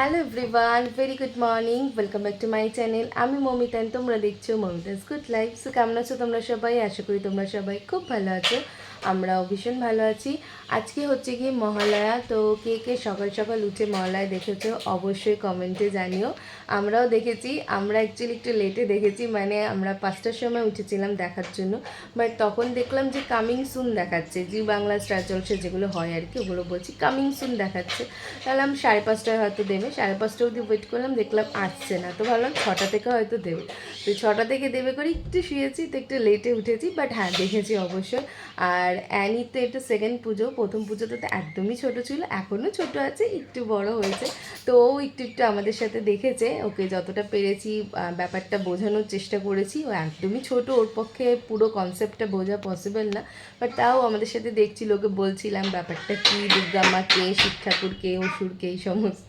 Hello everyone very good morning welcome back to my channel আমি মমিতান তোমরা দেখছ মমিতাস গুড লাইফ সো কেমন আছো তোমরা সবাই? আশা করি তোমরা সবাই খুব ভালো আছো। আমরাও ভীষণ ভালো আছি। আজকে হচ্ছে গিয়ে মহালয়া, তো কে কে সকাল সকাল উঠে মহালয়া দেখেছ অবশ্যই কমেন্টে জানিও। আমরাও দেখেছি, আমরা অ্যাকচুয়ালি একটু লেটে দেখেছি মানে আমরা পাঁচটার সময় উঠেছিলাম দেখার জন্য। বাট তখন দেখলাম যে কামিং সুন দেখাচ্ছে, জি বাংলা, স্টার জলসে যেগুলো হয় আর কি, ওগুলো বলছি কামিং সুন দেখাচ্ছে। তাহলে আমি সাড়ে পাঁচটায় হয়তো দেবে, সাড়ে পাঁচটা অবধি ওয়েট করলাম, দেখলাম আসছে না, তো ভাবলাম ছটা থেকে হয়তো দেবে। তো ছটা থেকে দেবে করে একটু শুয়েছি, তো একটু লেটে উঠেছি বাট হ্যাঁ দেখেছি অবশ্যই। আর অ্যানি তো এটা সেকেন্ড পুজো, প্রথম পুজোতে তো একদমই ছোট ছিল এখনও ছোট আছে, একটু বড় হয়েছে। তো ও একটু একটু আমাদের সাথে দেখেছে, ওকে যতটা পেরেছি ব্যাপারটা বোঝানোর চেষ্টা করেছি। ও একদমই ছোট, ওর পক্ষে পুরো কনসেপ্টটা বোঝা পসিবল না বাট তাও আমাদের সাথে দেখছিল, ওকে বলছিলাম ব্যাপারটা কি, দুর্গা মা কে, শিব ঠাকুর কে, অসুর কে, এই সমস্ত।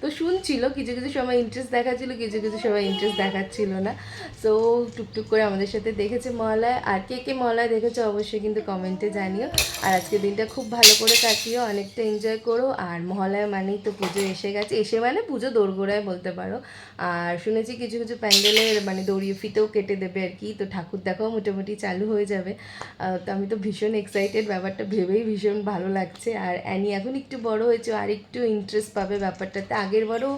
তো শুনছিল, কিছু কিছু সময় ইন্টারেস্ট দেখাচ্ছিল, কিছু কিছু সময় ইন্টারেস্ট দেখাচ্ছিল না। সো টুকটুক করে আমাদের সাথে দেখেছে মহালয়। আর কে কে মহালয় দেখেছে, অবশ্যই কিন্তু কমেন্টে জানিও। আর আজকে দিনটা খুব ভালো করে কাটিও, অনেকটা এনজয় করো। আর মহালয়া মানেই তো পুজো এসে গেছে। এসে মানে পুজো দোরগোড়ায় বলতে পারো। আর শুনেছি কিছু কিছু প্যান্ডেলের মানে দড়িয়ে ফিতেও কেটে দেবে আর কি। তো ঠাকুর দেখাও মোটামুটি চালু হয়ে যাবে। তো আমি তো ভীষণ এক্সাইটেড ব্যাপারটা ভেবেই ভীষণ ভালো লাগছে। আর অ্যানি এখন একটু বড় হয়েছে। আর একটু ইন্টারেস্ট পাবে ব্যাপারটাতে। আগের বারও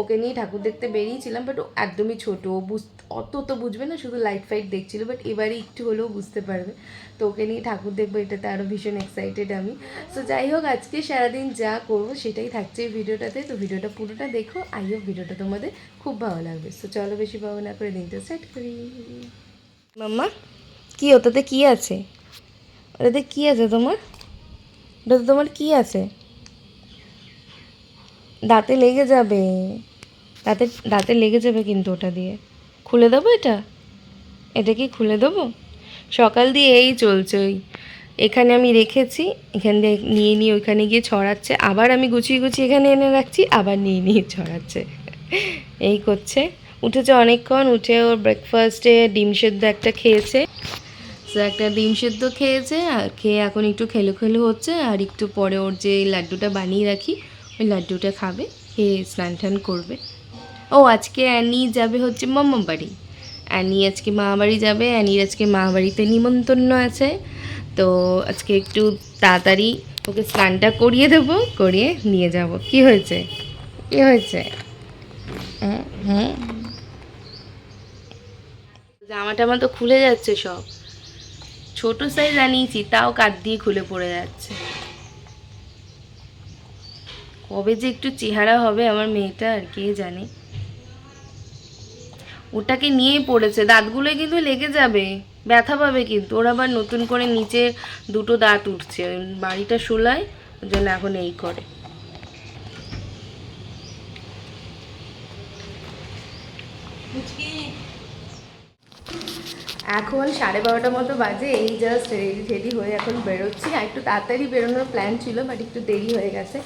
ওকে নিয়ে ঠাকুর দেখতে বেরিয়েছিলাম বাট ও একদমই ছোটো। বুঝ, অত তো বুঝবে না, শুধু লাইট ফাইট দেখছিল বাট এবারে একটু হলেও বুঝতে পারবে। তো ওকে নিয়ে ঠাকুর দেখব, এটাতে আরও ভীষণ এক্সাইটেড আমি। সো যাই হোক, আজকে সারাদিন যা করব সেটাই থাকছে এই ভিডিওটাতে। তো ভিডিওটা পুরোটা দেখো, আই হোপ ভিডিওটা তোমাদের খুব ভালো লাগবে। সো চলো বেশি ভালো না করে দিনটা স্টার্ট করি। মাম্মা, কি ওটাতে কি আছে? ওটাতে কি আছে তোমার? ওটাতে তোমার কি আছে? দাঁতে লেগে যাবে। দাঁতে দাঁতে লেগে যাবে কিন্তু ওটা দিয়ে। খুলে দেবো এটা? এটা কি খুলে দেবো? সকাল দিয়ে এই চলছে ওই এখানে আমি রেখেছি, এখান দিয়ে নিয়ে নিয়ে ওইখানে গিয়ে ছড়াচ্ছে। আবার আমি গুছিয়ে গুছিয়ে এখানে এনে রাখছি, আবার নিয়ে নিয়ে ছড়াচ্ছে। এই করছে। উঠেছে অনেকক্ষণ, উঠে ওর ব্রেকফাস্টে ডিম সেদ্ধ একটা খেয়েছে। একটা ডিম সেদ্ধ খেয়েছে, আর খেয়ে এখন একটু খেলো খেলো হচ্ছে, আর একটু পরে ওর যে লাড্ডুটা বানিয়ে রাখি, ওই লাড্ডুটা খাবে, খেয়ে স্নান টান করবে। ও আজকে অ্যানি যাবে হচ্ছে মাম্মা বাড়ি। অ্যানি আজকে মা বাড়ি যাবে অ্যানির আজকে মা বাড়িতে নিমন্ত্রণ আছে। তো আজকে একটু তাড়াতাড়ি ওকে স্নানটা করিয়ে দেবো, করিয়ে নিয়ে যাব। কি হয়েছে? কি হয়েছে? জামা টামা তো খুলে যাচ্ছে সব। ছোট সাইজ আনিয়েছি, তাও কাঠ দিয়ে খুলে পড়ে যাচ্ছে। কবে যে একটু চেহারা হবে আমার মেয়েটা আর কে জানে। ওটাকে নিয়েই পড়েছে, দাঁতগুলো কিন্তু লেগে যাবে, ব্যথা পাবে কিন্তু। ওর আবার নতুন করে নিচে দুটো দাঁত উঠছে বাড়িটা শোলায় ওই জন্য এখন এই করে। এখন সাড়ে বারোটার মতো বাজে, এই জাস্ট রেডি রেডি হয়ে এখন বেরোচ্ছি। আর একটু তাড়াতাড়ি বেরোনোর প্ল্যান ছিল বাট একটু দেরি হয়ে গেছে।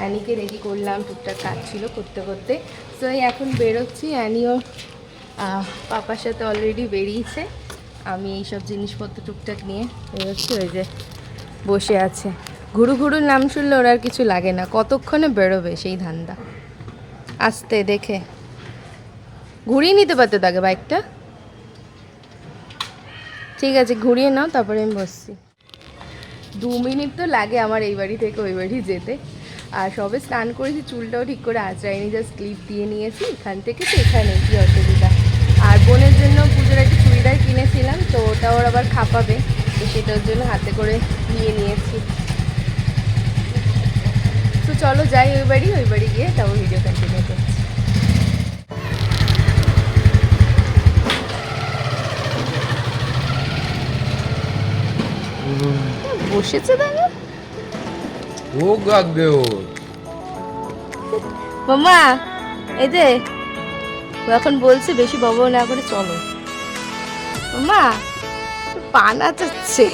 অ্যানিকে রেডি করলাম, টুকটাক কাজ ছিল করতে করতে। সো এই এখন বেরোচ্ছি, অ্যানিও পাপার সাথে অলরেডি বেরিয়েছে। আমি এই সব জিনিসপত্র টুকটাক নিয়ে বেরোচ্ছি, ওই যে বসে আছে। ঘুরু ঘুরুর নাম শুনলে ওর আর কিছু লাগে না। কতক্ষণে বেরোবে সেই ধান্দা? আসতে দেখে। ঘুরিয়ে নিতে পারতে তাকে বাইকটা ঠিক আছে, ঘুরিয়ে নাও, তারপরে আমি বসছি। দু মিনিট তো লাগে আমার এই বাড়ি থেকে ওই বাড়ি যেতে। আর সবে স্নান করেছি, চুলটাও ঠিক করে আঁচড়াইনি জাস্ট ক্লিপ দিয়ে নিয়েছি। এখান থেকে তো এখানে কি বোনের জন্য পুজোর একটা চুড়িদার কিনেছিলাম তো ওটা ওর আবার খাপাবে তো সেটার জন্য হাতে করে নিয়ে নিয়েছি। তো চলো যাই ওই বাড়ি ওই বাড়ি গিয়ে তারপর ভিডিও কন্টিনিউ করছি। বসেছে দাদা? ও গাগে মামা এই যে ও এখন বলছে বেশি বব না করে চলো। মা, পানা চাচ্ছে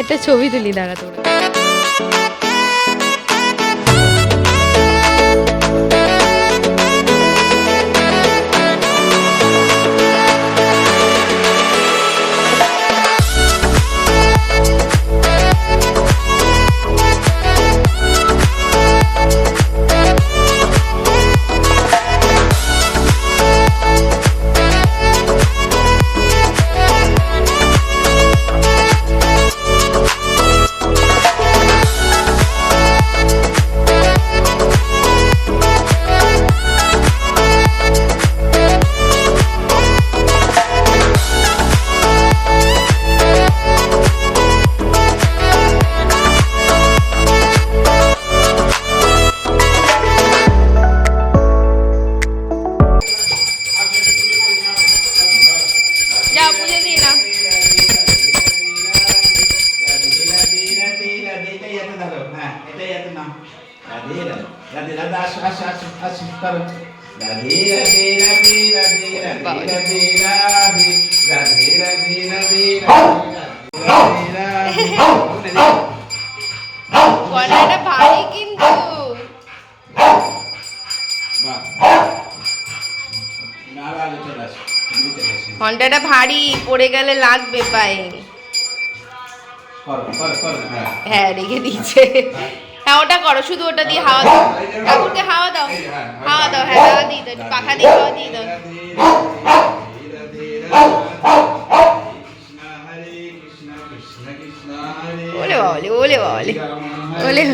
একটা ছবি তুলি, দাঁড়া তোর গেলে লাগবে পায়ে হ্যাঁ হ্যাঁ রেখে দিচ্ছে হ্যাঁ ওটা করো শুধু ওটা দিয়ে হাওয়া দাও ঠাকুরকে হাওয়া দাও হাওয়া দাও হ্যাঁ হাওয়া দিয়ে দাও পাখা দিয়ে হাওয়া দিয়ে দাও ওলে ওলে ওলে।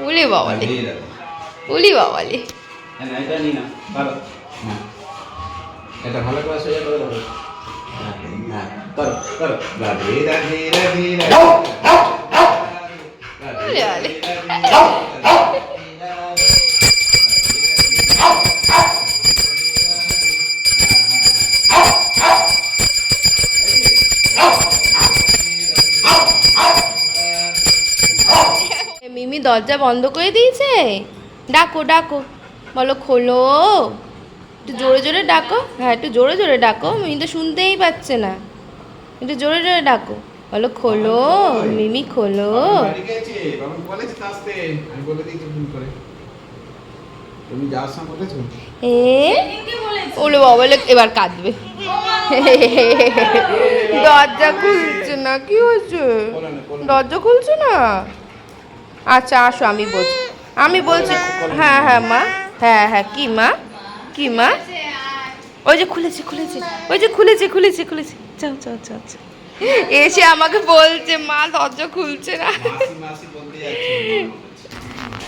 ওলে বাবলে ওলে বাবলে। এটা ভালো করে সোজা করে ধরো। হ্যাঁ, হ্যাঁ, করো করো রাধে রাধে রাধে। রাধে মিমি দরজা বন্ধ করে দিয়েছে? ডাকো ডাকো। বলো, খোলো। একটু জোরে জোরে ডাকো। হ্যাঁ একটু জোরে জোরে ডাকো। মিমি তো শুনতেই পাচ্ছে না। একটু জোরে জোরে ডাকো। বলো, খোলো। মিমি, খোলো। এবার কাঁদবে। দরজা খুলছে না, কি হয়েছে? দরজা খুলছে না? আচ্ছা আসো, আমি বলছি। আমি বলছি হ্যাঁ হ্যাঁ মা হ্যাঁ হ্যাঁ কি মা? কি মা? ওই যে খুলেছি খুলেছি, ওই যে খুলেছি খুলেছি খুলেছি। চাও চাও চাও চাও এসে আমাকে বলছে, মা, দরজা খুলছে না মাসি মাসি বলতে যাচ্ছে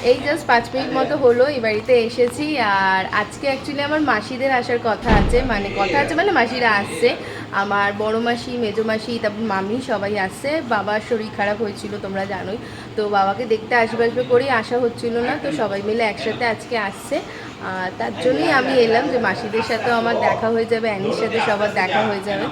এই জাস্ট পাঁচ মিনিট মতো হলো, এই বাড়িতে এসেছি। আর আজকে অ্যাকচুয়ালি আমার মাসিদের আসার কথা আছে মানে কথা আছে মানে মাসিরা আসছে। আমার বড় মাসি, মেজো মাসি, তারপর মামি সবাই আসছে। বাবার শরীর খারাপ হয়েছিল, তোমরা জানোই। তো বাবাকে দেখতে আসবে আসবে করেই আসা হচ্ছিল না, তো সবাই মিলে একসাথে আজকে আসছে। তার জন্যই আমি এলাম যে মাসিদের সাথেও আমার দেখা হয়ে যাবে, অ্যানির সাথে সবার দেখা হয়ে যাবে।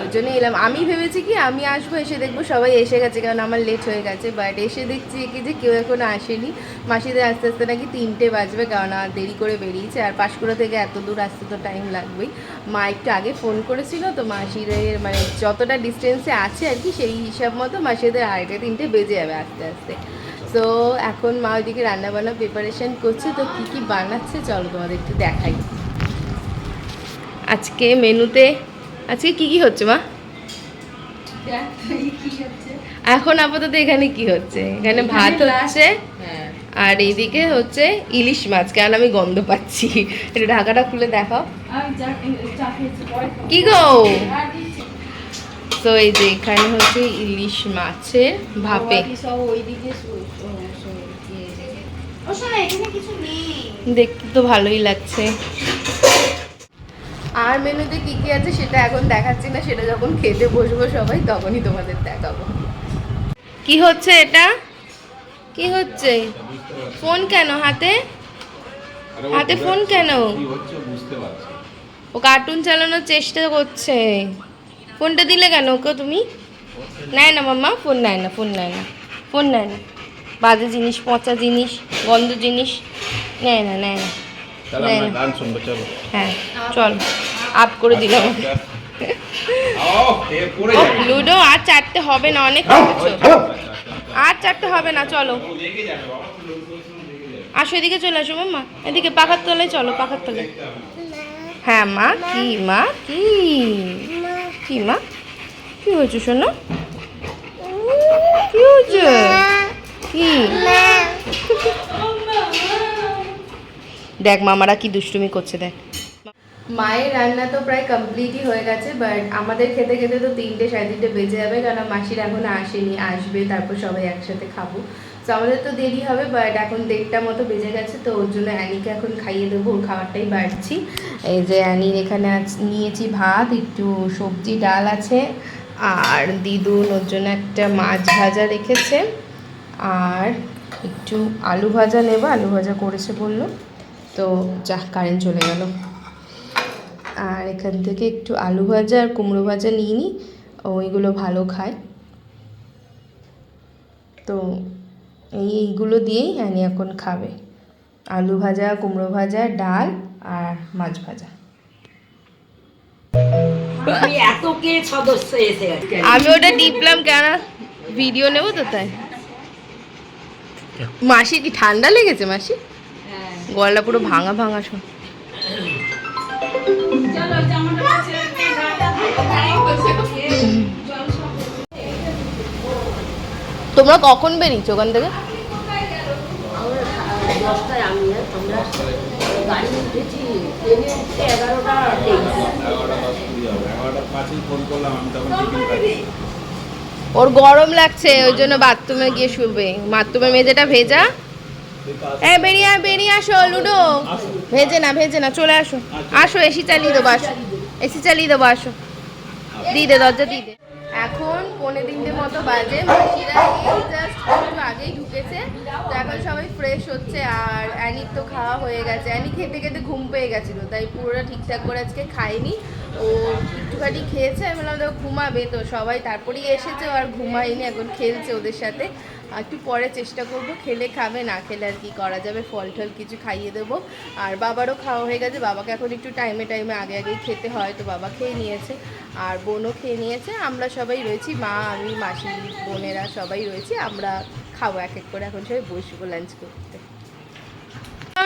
ওই জন্য এলাম। আমি ভেবেছি কি, আমি আসব, এসে দেখব, সবাই এসে গেছে, কারণ আমার লেট হয়ে গেছে বাট এসে দেখছি কি যে কেউ এখনও আসেনি। মাসিদের আস্তে আস্তে নাকি তিনটে বাজবে, কারণ আর দেরি করে বেরিয়েছে, আর পাঁশকুড়া থেকে এত দূর আসতে তো টাইম লাগবেই। মা একটু আগে ফোন করেছিল, তো মাসিদের মানে যতটা ডিস্টেন্সে আছে আর কি, সেই হিসাব মতো মাসিদের আড়াইটে, তিনটে বেজে যাবে আস্তে আস্তে। তো এখন মা ওইদিকে রান্নাবান্না প্রিপারেশান করছে, তো কী কী বানাচ্ছে, চলো তোমাদের একটু দেখাই। আজকে মেনুতে আজকে কি কি হচ্ছে মা? এখন আপাতত এখানে কি হচ্ছে? এখানে ভাত হচ্ছে আর এইদিকে হচ্ছে ইলিশ মাছ কারণ আমি গন্ধ পাচ্ছি? একটু ঢাকাটা খুলে দেখাও। কি গো? তো এই যে এখানে হচ্ছে ইলিশ মাছের ভাপে। দেখতে তো ভালোই লাগছে। আর মেনুতে কি কি আছে সেটা এখন দেখাচ্ছি না সেটা যখন খেতে বসবো সবাই তখনই তোমাদের দেখাবো। কি হচ্ছে এটা? কি হচ্ছে? ফোন কেন হাতে? হাতে ফোন কেন? কি হচ্ছে বুঝতে পারছি। ও কার্টুন চালানোর চেষ্টা করছে। ফোনটা দিলে কেন ওকে তুমি? নেয় না মাম্মা ফোন নেয় না ফোন নেয় না ফোন নেয় না। বাজে জিনিস পচা জিনিস গন্ধ জিনিস নেয় না নেয় না। গান শুনব চলো। হ্যাঁ চল। আপ করে দিলাম। লুডো আর চারটে হবে না অনেক আর চারটে হবে না চলো। আসো এদিকে চলে আসো মাম্মা। এদিকে পাখার তলায় চলো পাখার তলায়। হ্যাঁ মা কি মা কি? কি মা? কি হয়েছে শোনো? কি হয়েছে? কি? দেখ, মামারা কি দুষ্টুমি করছে দেখ। মায়ের রান্না তো প্রায় কমপ্লিটই হয়ে গেছে বাট আমাদের খেতে খেতে তো তিনটে সাড়ে তিনটে বেজে যাবে, কারণ মাসির এখন আসেনি, আসবে, তারপর সবাই একসাথে খাব। তো আমাদের তো দেরি হবে বাট এখন দেড়টা মতো বেজে গেছে, তো ওর জন্য অ্যানিকে এখন খাইয়ে দেবো, ওর খাবারটাই বাড়ছি। এই যে অ্যানির এখানে নিয়েছি ভাত, একটু সবজি, ডাল আছে, আর দিদুন ওর জন্য একটা মাছ ভাজা রেখেছে, আর একটু আলু ভাজা নেব, আলু ভাজা করেছে বলল। তো যা কারেন্ট চলে গেল। আর এখান থেকে একটু আলু ভাজা আর কুমড়ো ভাজা নিয়ে নিই ওইগুলো ভালো খায়। তো এই এইগুলো দিয়েই অ্যানি এখন খাবে। আলু ভাজা কুমড়ো ভাজা ডাল আর মাছ ভাজা। আমি আমি ওটা টিপলাম কেন? ভিডিও নেব তো তাই। মাসি কি ঠান্ডা লেগেছে মাসি? গলা পুরো ভাঙা ভাঙা শোন তোমরা কখন বেরিয়েছো ওখান থেকে? ওর গরম লাগছে, ওই জন্য বাথরুমে গিয়ে শুবে। বাথরুমে মেঝেটা ভেজা। হ্যাঁ বেরিয়ে বেরিয়ে আসো লুডো। ভেজে না ভেজে না চলে আসো। আসো এসি চালিয়ে দেবো আসো। এসি চালিয়ে দেবো আসো। দিয়ে দে দরজা দিয়ে দে। এখন পৌনে তিনটে মতো বাজে মাসিরা জাস্ট একটু আগেই ঢুকেছে। তো এখন সবাই ফ্রেশ হচ্ছে আর অ্যানির তো খাওয়া হয়ে গেছে। অ্যানি খেতে খেতে ঘুম পেয়ে গেছিল তাই পুরোটা ঠিকঠাক করে আজকে খায়নি। ও একটুখানি খেয়েছে আমি বললাম ঘুমাবে তো। সবাই তারপরেই এসেছে আর ঘুমায়নি এখন খেলছে ওদের সাথে। একটু পরে চেষ্টা করব, খেলে খাবে, না খেলে আর কি করা যাবে ফল টল কিছু খাইয়ে দেবো। আর বাবারও খাওয়া হয়ে গেছে, বাবাকে এখন একটু টাইমে টাইমে আগে আগেই খেতে হয়, তো বাবা খেয়ে নিয়েছে। আর বোনও খেয়ে নিয়েছে, আমরা সবাই রয়েছি, মা, আমি, মাসি, বোনেরা সবাই রয়েছি, আমরা খাব, এক এক করে এখন সবাই বসবো লাঞ্চ করতে।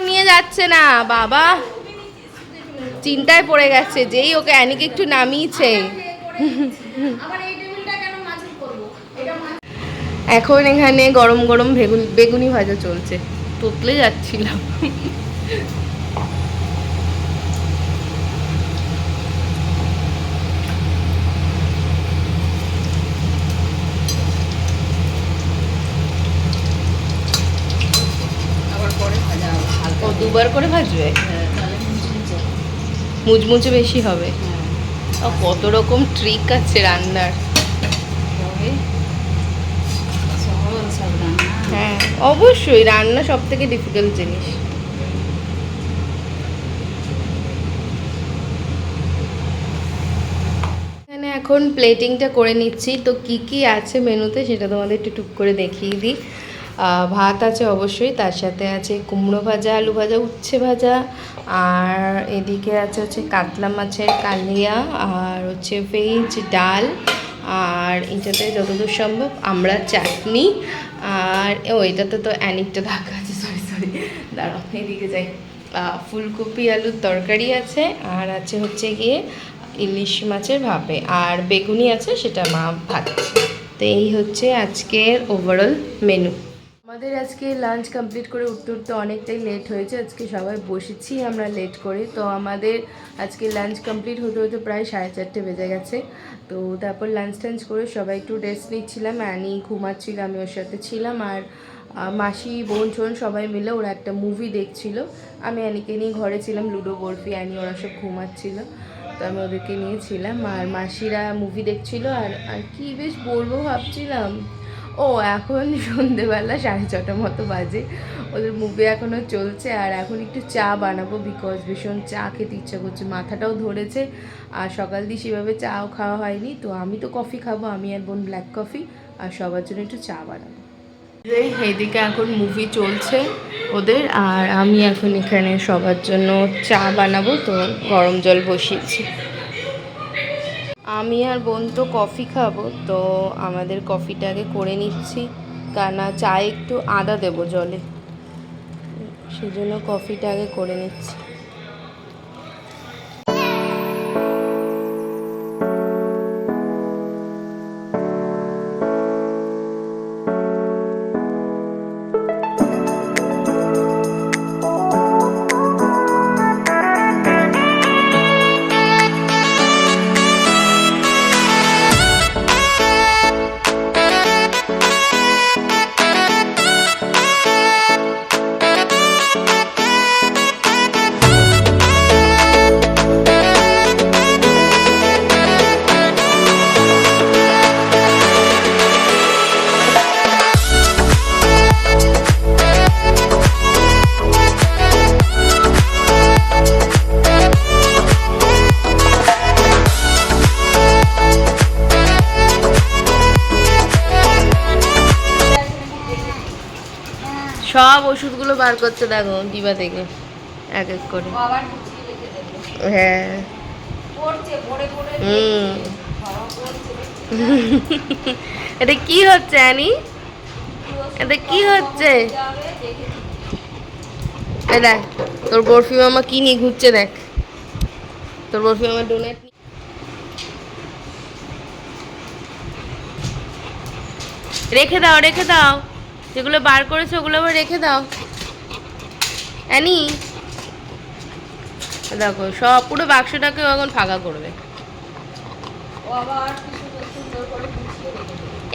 নিয়ে যাচ্ছে না, বাবা। চিন্তায় পড়ে গেছে, যেই ওকে অ্যানিকে একটু নামিয়েছে। এখন এখানে গরম গরম বেগুন বেগুনি ভাজা চলছে। তোতলে যাচ্ছিলাম। দুবার করে ভাজবে? হ্যাঁ, তাহলে মুচমুচে। মুচমুচে বেশি হবে। হ্যাঁ, কত রকম ট্রিক আছে রান্নার তবে সহজ সব রান্না। হ্যাঁ অবশ্যই রান্না সব থেকে ডিফিকাল্ট জিনিস। এখানে এখন প্লেটিংটা করে নিচ্ছি। তো কি কি আছে মেনুতে সেটা তোমাদের একটু টুক করে দেখিয়ে দিই। ভাত আছে অবশ্যই, তার সাথে আছে কুমড়ো ভাজা, আলু ভাজা, উচ্ছে ভাজা, আর এদিকে আছে হচ্ছে কাতলা মাছের কালিয়া, আর হচ্ছে ভেজ ডাল, আর এটাতে যতদূর সম্ভব আমরা চাটনি আর ও, এটাতে তো অ্যানিকটা ধাক্কা আছে সরি সরি দাঁড়াও, এদিকে যাই। ফুলকপি, আলুর তরকারি আছে, আর আছে হচ্ছে গিয়ে ইলিশ মাছের ভাপে, আর বেগুনি আছে, সেটা মা ভাত তো এই হচ্ছে আজকের ওভারঅল মেনু আমাদের আজকে লাঞ্চ কমপ্লিট করে উঠতে উঠতে অনেকটাই লেট হয়েছে। আজকে সবাই বসেছি, আমরা লেট করে। তো আমাদের আজকে লাঞ্চ কমপ্লিট হতে হতে প্রায় সাড়ে চারটে বেজে গেছে। তো তারপর লাঞ্চ টাঞ্চ করে সবাই একটু রেস্ট নিচ্ছিলাম। অ্যানি ঘুমাচ্ছিল, আমি ওর সাথে ছিলাম। আর মাসি, বোন, ছোন সবাই মিলে ওরা একটা মুভি দেখছিল। আমি অ্যানিকে নিয়ে ঘরে ছিলাম, লুডো, বরফি অ্যানি ওরা সব ঘুমাচ্ছিল। তো আমি ওদেরকে নিয়েছিলাম আর মাসিরা মুভি দেখছিল। আর আর কি বেশ বলব ভাবছিলাম। ও, এখন সন্ধেবেলা সাড়ে ছটার মতো বাজে। ওদের মুভি এখনও চলছে আর এখন একটু চা বানাবো বিকজ ভীষণ চা খেতে ইচ্ছা করছে। মাথাটাও ধরেছে আর সকাল দিয়ে সেভাবে চাও খাওয়া হয়নি। তো আমি তো কফি খাব, আমি আর বোন ব্ল্যাক কফি আর সবার জন্য একটু চা বানাবো। এদিকে এখন মুভি চলছে ওদের আর আমি এখন এখানে সবার জন্য চা বানাবো। তো গরম জল বসিয়েছি। আমি আর বোন তো কফি খাব, তো আমাদের কফিটাকে করে নিচ্ছি। কেননা চা একটু আদা দেবো জলে। সেজন্য কফিটা আগে করে নিচ্ছি। সব ওষুধগুলো বার করছে দেখো দিবা থেকে এক এক করে। হ্যাঁ। হুম। এটা কি হচ্ছে অ্যানি এটা কি হচ্ছে? এই দেখ তোর বরফি মামা কি নিয়ে ঘুরছে দেখ। তোর বরফি মামা ডোনেট রেখে দাও রেখে দাও। যেগুলো বার করেছে ওগুলো আবার রেখে দাও। অ্যানি? দেখো সব পুরো বাক্সটাকে এখন ফাঁকা করবে।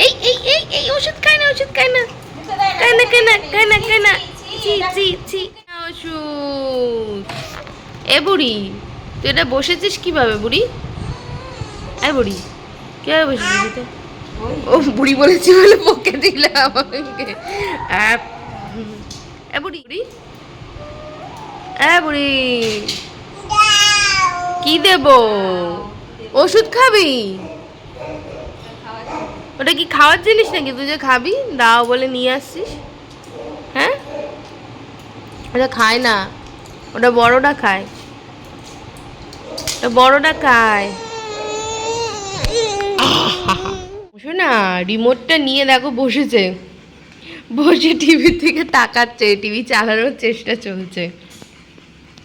এই এই এই এই ওষুধ খায় না ওষুধ খায় না। খায় না খায় না খায় না খায় না। ছি, ছি ছি ওষুধ এ বুড়ি তুই এটা বসেছিস কীভাবে বুড়ি? এ বুড়ি কীভাবে বসেছিস এটা? ও বুড়ি বলেছি বলে বকে দিলাম আমাকে। বুড়ি বুড়ি। এ বুড়ি। কি দেব? ওষুধ খাবি? ওটা কি খাওয়ার জিনিস নাকি? তুই যে খাবি? দাও বলে নিয়ে আসছিস। হ্যাঁ? ওটা খায় না। ওটা বড়টা খায়। ওটা বড়টা খায়। শোনা রিমোটটা নিয়ে দেখো বসেছে। বসে টিভির থেকে তাকাচ্ছে টিভি চালানোর চেষ্টা চলছে।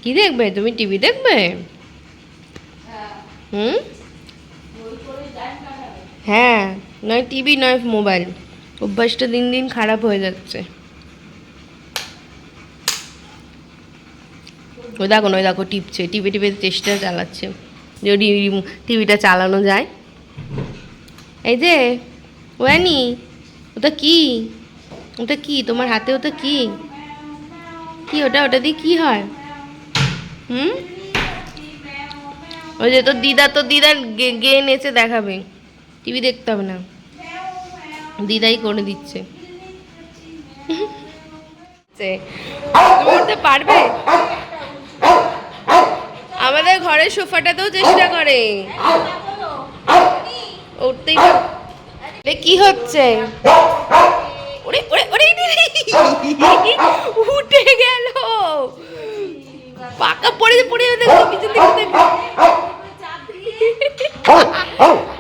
কি দেখবে? তুমি টিভি দেখবে? হুম? হ্যাঁ নয় টিভি নয় মোবাইল অভ্যাসটা দিন দিন খারাপ হয়ে যাচ্ছে। ওই দেখো না ওই দেখো টিপছে টিপে টিপে চেষ্টা চালাচ্ছে। যদি টিভিটা চালানো যায়। এই যে, ওয়ানি, ওটা কি? ওটা কি? তোমার হাতে ওটা কি? কি ওটা? ওটা দিয়ে কি হয়? হুম? ওই যে তোর দিদা, তোর দিদার গে- নেচে দেখাবে। টিভি দেখতে হবে না। দিদাই করে দিচ্ছে। উঠতে পারবে? আমাদের ঘরের সোফাটাতেও চেষ্টা করে। উঠতেই এ কি হচ্ছে? ওরে ওরে ওরে উঠে গেল। পাকা পড়ে পড়ে দেখো পিছন দিকে দেখো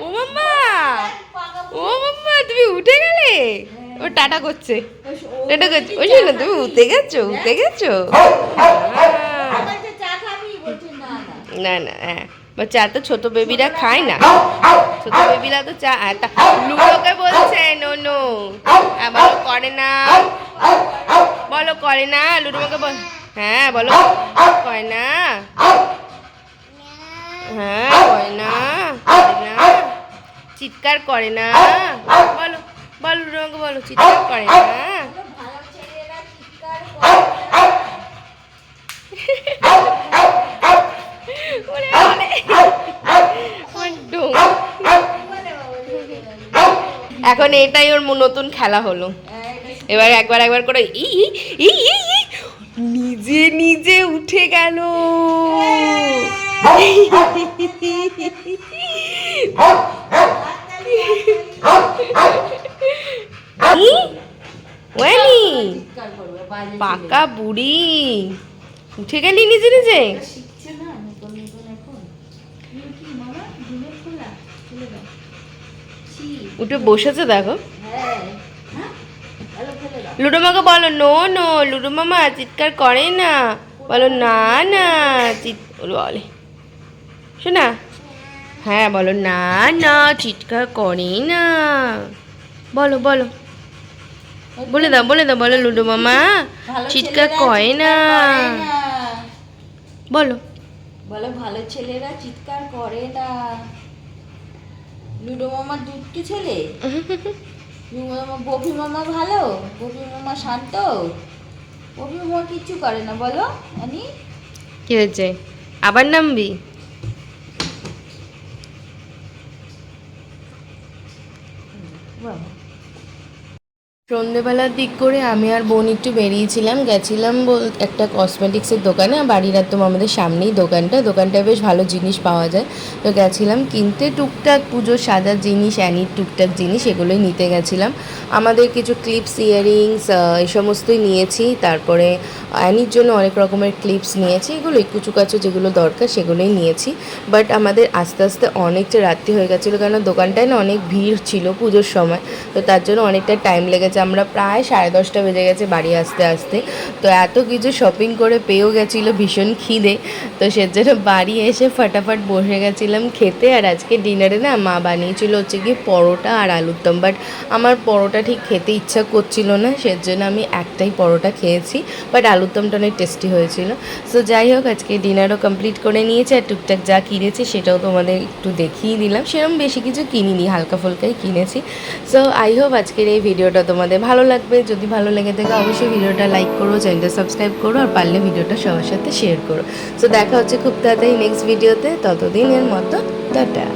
ও মাম্মা ও মাম্মা তুমি উঠে গেলে? ও টাটা করছে। টাটা করছে। ওই শোনো তুমি উঠে গেছো উঠে গেছো? না না না হ্যাঁ। বা চা তো ছোট বেবিরা খায় না। ছোট বেবিরা তো চা লুডোকে বলছে নো নো বলো করে না। বলো করে না লুডোমাকে বল হ্যাঁ বলো। করে না। হ্যাঁ করে না। করে না। চিৎকার করে না। বলো বলো লুডোমাকে বলো চিৎকার করে না। ভালো চিৎকার করে ওরে বাবারে। আমার ডোং। এখন এটাই ওর নতুন খেলা হলো। এবার একবার একবার করে ই ই। নিজে নিজে উঠে গেল। পাকা বুড়ি। উঠে গেলি নিজে নিজে শিখছে না নতুন নতুন এখন তুমি কি মামা ঘুমের খোলা খুলে দাও ছি উঠে বসেছে দেখো। লুডো মাকে বলো নো নো লুডো মামা চিৎকার করে না। বলো না না চিৎ বলে শোনা? হ্যাঁ বলো না না চিৎকার করে না। বলো বলো। বলে দাও বলে দাও বলো লুডো মামা চিৎকার করে না। বলো। বলো ভালো ছেলেরা চিৎকার করে না। লুডো মামার দুটো ছেলে? বপি মামা ভালো? বপি মামা শান্ত? বপি মামা কিচ্ছু করে না বলো আমি কি হয়েছে? আবার নামবি? সন্ধেবেলার দিক করে আমি আর বোন একটু বেরিয়েছিলাম, গেছিলাম বল- একটা কসমেটিক্সের দোকানে বাড়ির একদম আমাদের সামনেই দোকানটা। দোকানটায় বেশ ভালো জিনিস পাওয়া যায়। তো গেছিলাম, কিনতে টুকটাক পুজোর সাজার জিনিস, অ্যানির টুকটাক জিনিস, এগুলোই নিতে গেছিলাম। আমাদের কিছু ক্লিপস ইয়াররিংস এই সমস্তই নিয়েছি। তারপরে অ্যানির জন্য অনেক রকমের ক্লিপস নিয়েছি, এগুলো কুচুকাচু যেগুলো দরকার সেগুলোই নিয়েছি। বাট আমাদের আস্তে আস্তে অনেকটা রাত্রি হয়ে গেছিল কেন দোকানটায় না অনেক ভিড় ছিল পুজোর সময়। তো তার জন্য অনেকটা টাইম লেগেছে। আমরা প্রায় সাড়ে দশটা বেজে গেছে বাড়ি আসতে আসতে। তো এত কিছু শপিং করে পেয়েও গেছিল ভীষণ খিদে। তো সেজন্য বাড়ি এসে ফাটাফাট বসে গেছিলাম খেতে। আর আজকে ডিনারে না মা বানিয়েছিল হচ্ছে কি পরোটা আর আলুর দম। বাট আমার পরোটা ঠিক খেতে ইচ্ছা করছিল না সেজন্য আমি একটাই পরোটা খেয়েছি। বাট আলুর দমটা অনেক টেস্টি হয়েছিল। সো যাই হোক, আজকে ডিনারও কমপ্লিট করে নিয়েছি। আর টুকটাক যা কিনেছি সেটাও তোমাদের একটু দেখিয়ে দিলাম। সেরকম বেশি কিছু কিনিনি, হালকা ফুলকাই কিনেছি। সো আই হোপ আজকের এই ভিডিওটা তোমাদের ভালো লাগবে। যদি ভালো লেগে থাকে, অবশ্যই ভিডিওটা লাইক করো চ্যানেলটা সাবস্ক্রাইব করো, আর পারলে ভিডিওটা সবার সাথে শেয়ার করো। সো দেখা হচ্ছে খুব তাড়াতাড়ি নেক্সট ভিডিওতে ততদিনের মতো, টাটা।